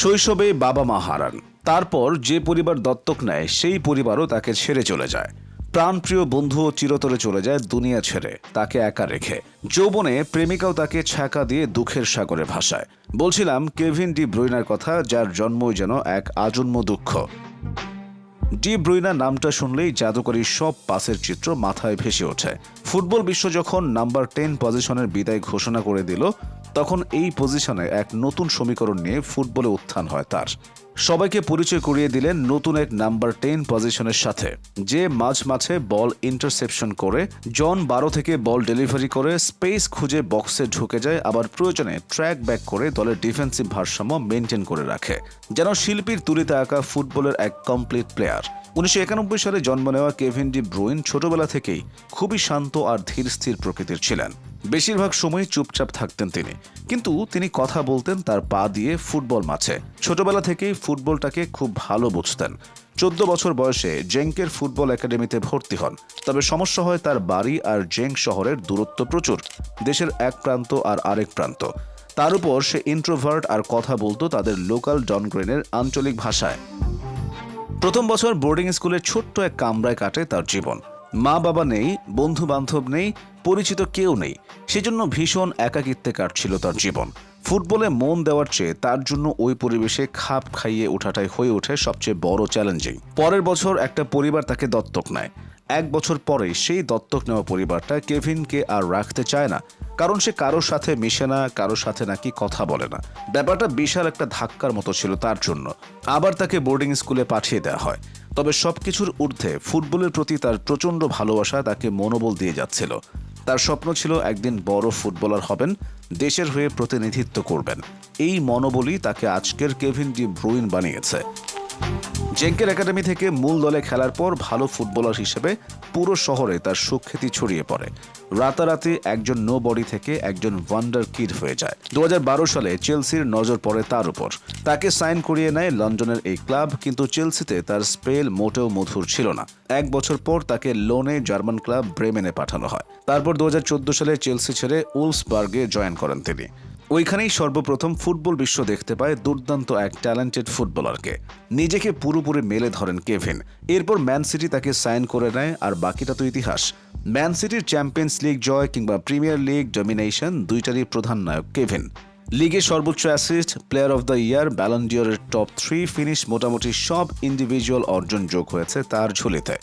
শৈশবে বাবা মা হারান। তারপর যে পরিবার দত্তক নেয়, সেই পরিবারও তাকে ছেড়ে চলে যায়। প্রাণপ্রিয় বন্ধুও চিরতরে চলে যায় দুনিয়া ছেড়ে, তাকে একা রেখে। যৌবনে প্রেমিকাও তাকে ছ্যাঁকা দিয়ে দুঃখের সাগরে ভাসায়। বলছিলাম কেভিন ডি ব্রুইনার কথা, যার জন্মই যেন এক আজন্ম দুঃখ। ডি ব্রুইনা নামটা শুনলেই জাদুকরী সব পাসের চিত্র মাথায় ভেসে ওঠে। ফুটবল বিশ্ব যখন নাম্বার টেন পজিশনের বিদায় ঘোষণা করে দিল তখন এই পজিশনে এক নতুন সমীকরণ নিয়ে ফুটবলে উত্থান হয় তার। সবাইকে পরিচয় করিয়ে দিলেন নতুন এক নাম্বার টেন পজিশনের সাথে, যে মাঝ মাঝে বল ইন্টারসেপশন করে, জন বারো থেকে বল ডেলিভারি করে স্পেস খুঁজে বক্সে ঢুকে যায়, আবার প্রয়োজনে ট্র্যাক ব্যাক করে দলের ডিফেন্সিভ ভারসাম্য মেনটেন করে রাখে, যেন শিল্পীর তুলিতে আঁকা ফুটবলের এক কমপ্লিট প্লেয়ার উনিশশো একানব্বই সালে জন্ম নেওয়া কেভিন ডি ব্রুইন ছোটবেলা থেকেই খুবই শান্ত আর ধীর স্থির প্রকৃতির ছিলেন। বেশিরভাগ সময় চুপচাপ থাকতেন তিনি। কিন্তু তিনি কথা বলতেন তার পা দিয়ে ফুটবল মাঠে ছোটবেলা থেকেই ফুটবলটাকে খুব ভালো বুঝতেন। চোদ্দ বছর বয়সে জেঙ্কের ফুটবল একাডেমিতে ভর্তি হন। তবে সমস্যা হয় তার বাড়ি আর জেঙ্ক শহরের দূরত্ব প্রচুর। দেশের এক প্রান্ত আর আরেক প্রান্ত। তার উপর সে ইন্ট্রোভার্ট আর কথা বলতো তাদের লোকাল ডনগ্রেনের আঞ্চলিক ভাষায়। প্রথম বছর বোর্ডিং স্কুলের ছোট্ট এক কামরায় কাটে তার জীবন। মা বাবা নেই বন্ধু বান্ধব নেই, পরিচিত কেউ নেই। সেজন্য ভীষণ একাকিত্বে কাটছিল তার জীবন। ফুটবলে মন দেওয়ার চেয়ে তার জন্য ওই পরিবেশে খাপ খাইয়ে ওঠাটাই হয়ে ওঠে সবচেয়ে বড় চ্যালেঞ্জিং পরের বছর একটা পরিবার তাকে দত্তক নেয়। এক বছর পরে সেই দত্তক নেওয়া পরিবারটা কেভিনকে আর রাখতে চায় না, কারণ সে কারোর সাথে মিশে না, কারোর সাথে নাকি কথা বলে না। ব্যাপারটা বিশাল একটা ধাক্কার মতো ছিল তার জন্য। আবার তাকে বোর্ডিং স্কুলে পাঠিয়ে দেওয়া হয়। তবে সব কিছুর ঊর্ধ্বে ফুটবলের প্রতি তার প্রচণ্ড ভালোবাসা তাকে মনোবল দিয়ে যাচ্ছিল। তার স্বপ্ন ছিল একদিন বড় ফুটবলার হবেন, দেশের হয়ে প্রতিনিধিত্ব করবেন। এই মনোবলই তাকে আজকের কেভিন ডি ব্রুইন বানিয়েছে। জেঙ্কের একাডেমি থেকে মূল দলে খেলার পর ভালো ফুটবলার হিসেবে পুরো শহরে তার সুখ্যাতি ছড়িয়ে পড়ে। রাতারাতি একজন নো বডি থেকে একজন ওয়ান্ডার কিড হয়ে যায়। দু হাজার বারো সালে চেলসির নজর পড়ে তার উপর। তাকে সাইন করিয়ে নেয় লন্ডনের এই ক্লাব, কিন্তু চেলসিতে তার স্পেল মোটেও মধুর ছিল না। এক বছর পর তাকে লোনে জার্মান ক্লাব ব্রেমেনে পাঠানো হয়। তারপর দু হাজার চোদ্দ সালে চেলসি ছেড়ে উলসবার্গে জয়েন করেন তিনি। ওইখানেই সর্বপ্রথম ফুটবল বিশ্ব দেখতে পায় দুর্দান্ত এক ট্যালেন্টেড ফুটবলারকে নিজেকে পুরোপুরি মেলে ধরেন কেভিন। এরপর ম্যান সিটি তাকে সাইন করে নেয় আর বাকিটা তো ইতিহাস। ম্যান সিটির চ্যাম্পিয়ন্স লিগ জয় কিংবা প্রিমিয়ার লিগ ডমিনেশন দুইটারই প্রধান নায়ক কেভিন। লিগে সর্বোচ্চ assist player of the year ব্যালন্ডিয়রের top three finish মোটামুটি সব ইন্ডিভিজুয়াল অর্জন যোগ হয়েছে তার ঝুলিতে।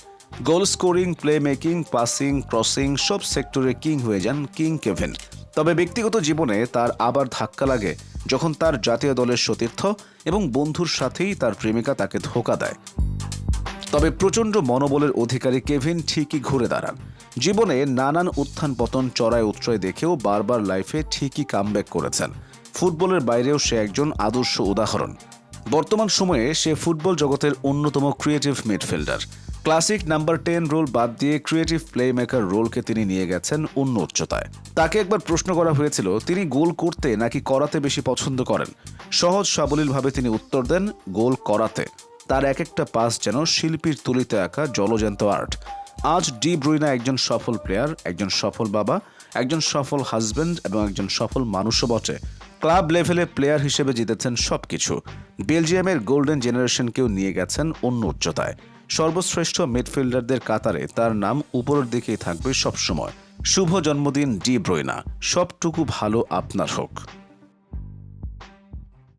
Goal scoring play making passing crossing সব সেক্টরে কিং হয়ে যান কিং কেভিন। তবে ব্যক্তিগত জীবনে তার আবার ধাক্কা লাগে যখন তার জাতীয় দলের সতীর্থ এবং বন্ধুর সাথেই তার প্রেমিকা তাকে ধোকা দেয়। তবে প্রচণ্ড মনোবলের অধিকারী কেভিন ঠিকই ঘুরে দাঁড়ান। জীবনে নানান উত্থান পতন চড়ায় উৎসয় দেখেও বারবার লাইফে ঠিকই কামব্যাক করেছেন। ফুটবলের বাইরেও সে একজন আদর্শ উদাহরণ। বর্তমান সময়ে সে ফুটবল জগতের অন্যতম creative midfielder classic number ten role বাদ দিয়ে ক্রিয়েটিভ প্লে মেকার রোলকে তিনি নিয়ে গেছেন অন্য উচ্চতায়। তাকে একবার প্রশ্ন করা হয়েছিল, তিনি গোল করতে নাকি করাতে বেশি পছন্দ করেন? সহজ সাবলীলভাবে তিনি উত্তর দেন, গোল করাতে। তার এক একটা পাস যেন শিল্পীর তুলিতে আঁকা জলজ্যান্ত আর্ট। আজ ডি ব্রুইনা একজন সফল প্লেয়ার, একজন সফল বাবা, একজন সফল হাজব্যান্ড এবং একজন সফল মানুষও বটে। ক্লাব লেভেলে প্লেয়ার হিসেবে জিতেছেন সবকিছু। বেলজিয়ামের গোল্ডেন জেনারেশনকেও নিয়ে গেছেন অন্য উচ্চতায়। সর্বশ্রেষ্ঠ মিডফিল্ডারদের কাতারে তার নাম উপরের দিকেই থাকবে সবসময়। শুভ জন্মদিন, ডি ব্রয়না সবটুকু ভালো আপনার হোক।